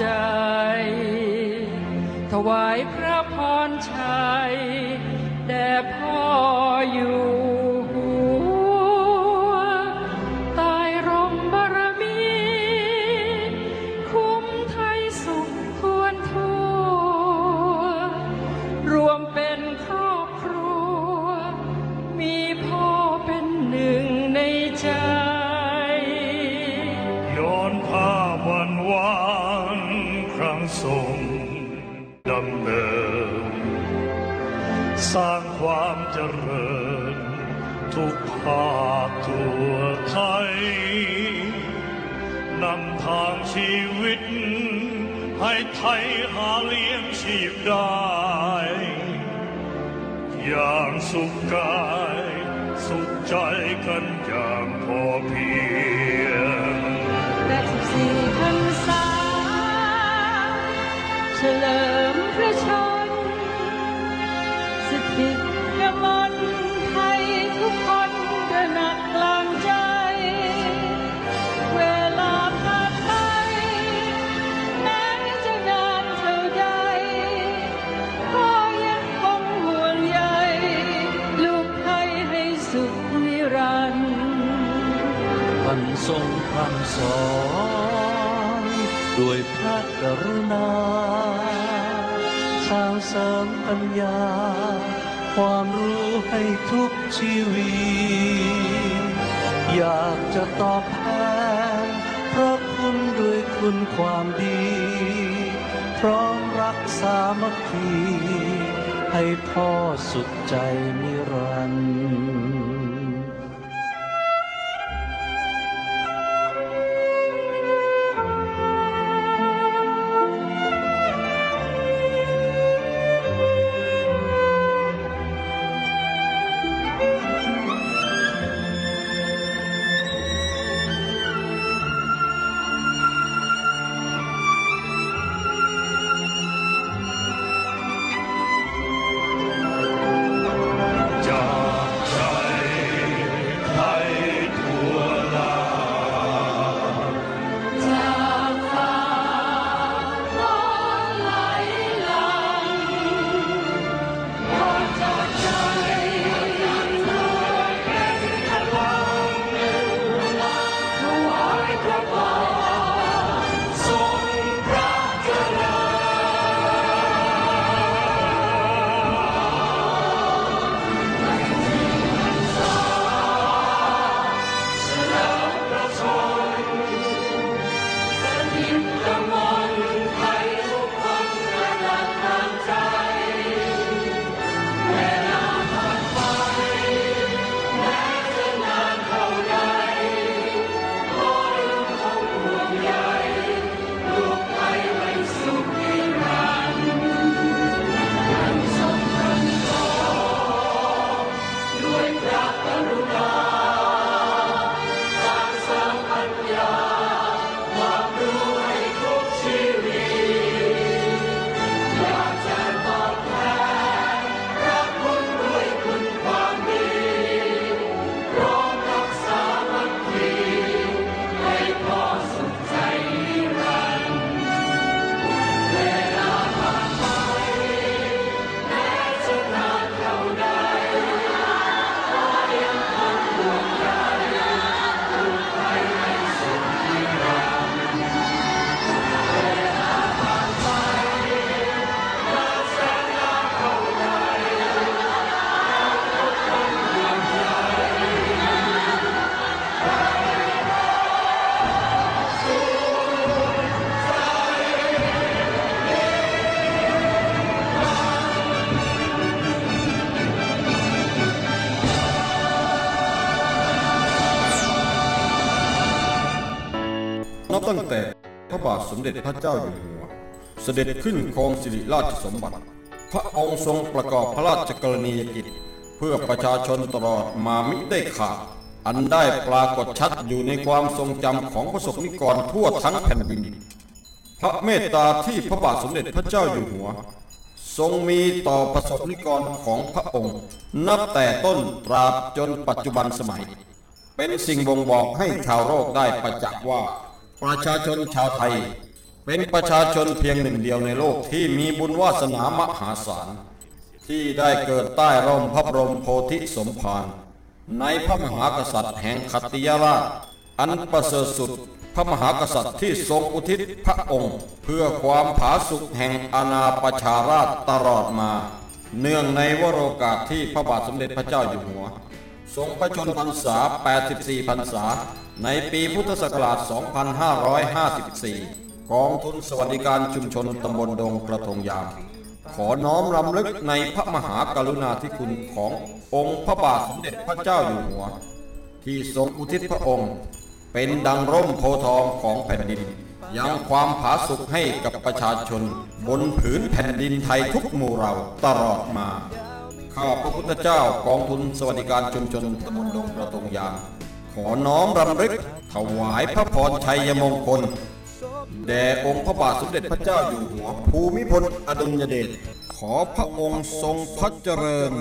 ใจ ถวายพระพรชัย แด่พ่ออยู่หัวตายร่มบารมี คุ้มไทยสุขควรทั่ว รวมเป็นครอบครัว มีพ่อเป็นหนึ่งในใจย้อนภาพวันวาน ทรงดำเนิน สร้างความเจริญ ทุกภาคทั่วไทยนำทางชีวิต ให้ไทยหาเลี้ยงชีพได้ อย่างสุขกาย สุขใจกันอย่างพอเพียง ลิมพระชนสถิตกมลไทยทุกคนตระหนักกลางใจ เวลาผ่านไปแม้จะนานเท่าใดพ่อยังคงห่วงใยลูกไทยให้สุขนิรันดร์ท่านทรงพร่ำสอน ด้วยพระกรุณา สร้างเสริมปัญญา ความรู้ให้ทุกชีวิต อยากจะตอบแทนพระคุณด้วยคุณความดี พร้อมรักษามัคคีให้พ่อสุขใจนิรันดร์ ตั้งแต่พระบาทสมเด็จพระเจ้าอยู่หัว เสด็จขึ้นครองสิริราชสมบัติ พระองค์ทรงประกอบพระราชกรณียกิจ เพื่อประชาชนตลอดมามิได้ขาดอันได้ปรากฏชัดอยู่ในความทรงจำของประสบนิกรทั่วทั้งแผ่นดิน พระเมตตาที่พระบาทสมเด็จพระเจ้าอยู่หัว ทรงมีต่อประสบนิกรของพระองค์ นับแต่ต้นตราบจนปัจจุบันสมัย เป็นสิ่งบ่งบอกให้ชาวโลกได้ประจักษ์ว่า ประชาชนชาวไทย เป็นประชาชนเพียงหนึ่งเดียวในโลกที่มีบุญวาสนามหาศาล ที่ได้เกิดใต้ร่มพระบรมโพธิสมภารในพระมหากษัตริย์แห่งขัตติยราช อันประเสริฐสุดพระมหากษัตริย์ที่ทรงอุทิศพระองค์ เพื่อความผาสุกแห่งอาณาประชาราชตลอดมา เนื่องในวโรกาสที่พระบาทสมเด็จพระเจ้าอยู่หัว ทรงพระชนพรรษา 84 พรรษา ในปีพุทธศักราช 2554 กองทุนสวัสดิการชุมชนตำบลดงกระทงยาม ขอน้อมรำลึกในพระมหากรุณาธิคุณขององค์พระบาทสมเด็จพระเจ้าอยู่หัว ที่ทรงอุทิศพระองค์ เป็นดังร่มโพธิ์ทองของแผ่นดิน ยังความผาสุกให้กับประชาชน บนผืนแผ่นดินไทยทุกหมู่เราตลอดมา ข้าพระพุทธเจ้ากองทุนสวัสดิการชุมชนตำบลดงประตงยางขอน้อมรำลึกถวายพระพรชัยมงคลแด่องค์พระบาทสมเด็จพระเจ้าอยู่หัวภูมิพลอดุลยเดชขอพระองค์ทรงพระเจริญ